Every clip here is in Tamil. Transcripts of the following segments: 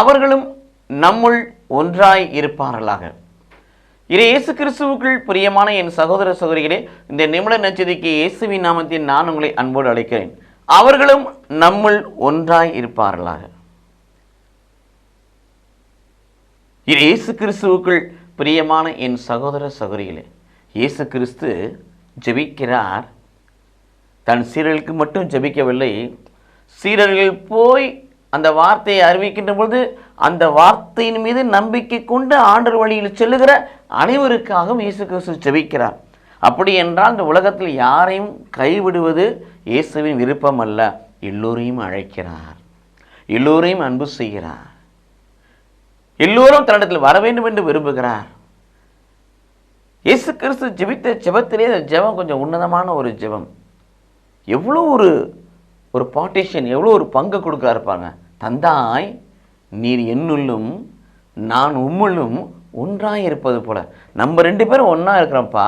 அவர்களும் நம்முள் ஒன்றாய் இருப்பார்களாக. இது இயேசு கிறிஸ்துவுக்குள் பிரியமான என் சகோதர சகோதரிகளே இந்த நிமிட நச்சதிக்கு இயேசுவின் நாமத்தில் நான் உங்களை அன்போடு அழைக்கிறேன். அவர்களும் நம்முள் ஒன்றாய் இருப்பார்களாக. இது இயேசு கிறிஸ்துவுக்குள் பிரியமான என் சகோதர சகோதரிகளே இயேசு கிறிஸ்து ஜெபிக்கிறார். தன் சீரர்களுக்கு மட்டும் ஜெபிக்கவில்லை சீரர்கள் போய் அந்த வார்த்தையை அறிவிக்கின்ற பொழுது அந்த வார்த்தையின் மீது நம்பிக்கை கொண்டு ஆண்டர் வழியில் செல்லுகிற அனைவருக்காகவும் இயேசு கிறிஸ்து ஜெபிக்கிறார். அப்படி என்றால் இந்த உலகத்தில் யாரையும் கைவிடுவது இயேசுவின் விருப்பம் அல்ல எல்லோரையும் அழைக்கிறார். எல்லோரையும் அன்பு செய்கிறார். எல்லோரும் தன்னிடத்தில் வர வேண்டும் என்று விரும்புகிறார். இயேசு கிறிஸ்து ஜெபித்த ஜெபத்திலே அந்த ஜெபம் கொஞ்சம் உன்னதமான ஒரு ஜெபம். எவ்வளோ ஒரு ஒரு பாட்டிஷியன் எவ்வளோ ஒரு பங்கு கொடுக்குறாரு பாருங்க தந்தாய் நீர் என்னுள்ளும் நான் உம்முள்ளும் ஒன்றாக இருப்பது போல. நம்ம ரெண்டு பேரும் ஒன்றா இருக்கிறோம்ப்பா.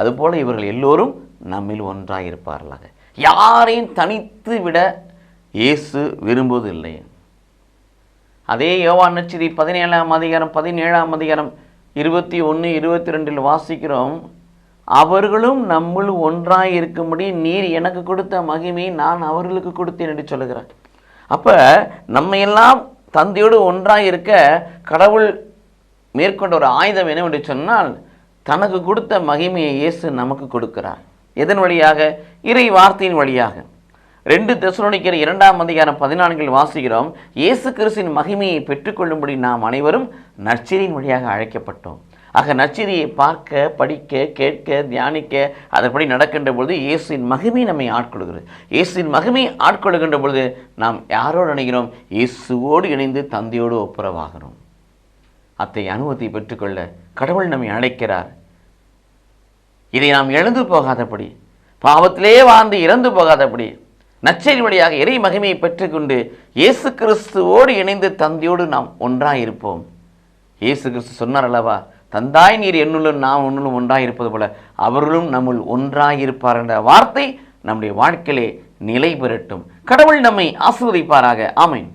அதுபோல இவர்கள் எல்லோரும் நம்மில் ஒன்றாக இருப்பார்களாக. யாரையும் தனித்து விட இயேசு விரும்புவதில்லை. அதே யோவான் நச்சிதி பதினேழாம் அதிகாரம் பதினேழாம் அதிகாரம் இருபத்தி ஒன்று இருபத்தி ரெண்டில் வாசிக்கிறோம். அவர்களும் நம்முள் ஒன்றாக இருக்கும்படி நீர் எனக்கு கொடுத்த மகிமையை நான் அவர்களுக்கு கொடுத்தேன் என்று சொல்லுகிறார். அப்போ நம்ம எல்லாம் தந்தையோடு ஒன்றாக இருக்க கடவுள் மேற்கொண்ட ஒரு ஆயுதம் என்னவென்று சொன்னால் தனக்கு கொடுத்த மகிமையை இயேசு நமக்கு கொடுக்கிறார். எதன் வழியாக? இறை வார்த்தையின் வழியாக. ரெண்டு தெசலோனிக்கர் இரண்டாம் அதிகாரம் பதினான்கில் வாசிக்கிறோம் இயேசு கிறிஸ்தின் மகிமையை பெற்றுக்கொள்ளும்படி நாம் அனைவரும் நற்செய்தியின் வழியாக அழைக்கப்பட்டோம். ஆக நச்சிரியை பார்க்க படிக்க கேட்க தியானிக்க அதன்படி நடக்கின்ற பொழுது இயேசுவின் மகிமை நம்மை ஆட்கொள்கிறது. இயேசுவின் மகிமை ஆட்கொள்கின்ற பொழுது நாம் யாரோடு இணைகிறோம்? இயேசுவோடு இணைந்து தந்தையோடு ஒப்புரவாகிறோம். அத்தை அனுபவத்தை பெற்றுக்கொள்ள கடவுள் நம்மை அழைக்கிறார். இதை நாம் எழுந்து போகாதபடி பாவத்திலே வாழ்ந்து இறந்து போகாதபடி நச்செய்தி வழியாக இறை மகிமையை பெற்றுக்கொண்டு இயேசு கிறிஸ்துவோடு இணைந்து தந்தையோடு நாம் ஒன்றாக இருப்போம் இயேசு கிறிஸ்து சொன்னார் அல்லவா? தந்தாய் நீர் என்னுள்ளும் நாம் ஒன்றிலும் ஒன்றாயிருப்பது போல அவர்களும் நம்முள் ஒன்றாக இருப்பார் என்ற வார்த்தை நம்முடைய வாழ்க்கையிலே நிலை பெறட்டும் கடவுள் நம்மை ஆசிர்வதிப்பாராக. ஆமென்.